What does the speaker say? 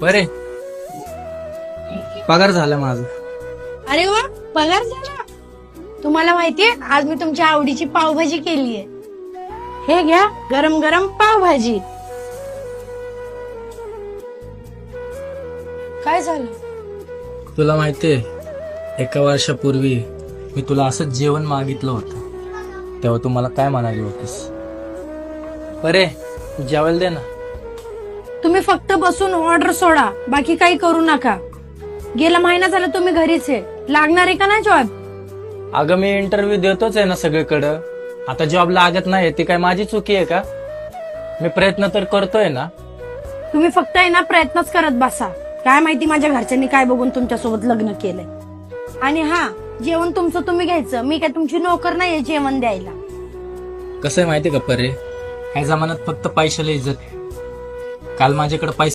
बरे. पगार झाला माझा. अरे वा पगार झाला. तुम्हाला माहितीये आज मी तुमच्या आवडीची पावभाजी केलीये. हे घ्या गरम गरम पावभाजी. काय झालं? तुला माहितीये एका वर्षापूर्वी मी तुला असंच जेवण मागितलं होतं. तेव्हा तू मला काय म्हणाली होतीस? बरे जेवायला दे ना. तुम्ही फक्त बसून ऑर्डर सोडा. बाकी काही करू नका. गेला महिना झाला तुम्ही घरीच आहे. लागणार आहे का नाही जॉब अगं मी इंटरव्ह्यू देतोच आहे ना सगळीकडं. आता जॉब लागत नाही ती काय माझी चुकी आहे का? मी प्रयत्न तर करतोय ना. तुम्ही फक्त आहे ना प्रयत्नच करत बसा. काय माहिती माझ्या घरच्यांनी काय बघून तुमच्यासोबत लग्न केलंय. आणि हा जेवण तुमचं तुम्ही घ्यायचं. मी काय तुमची नोकर नाहीये जेवण द्यायला. कसं आहे माहितीये का परे? ह्या जमान्यात फक्त पैशाला इज्जत. काल माझ्याकडे पैसे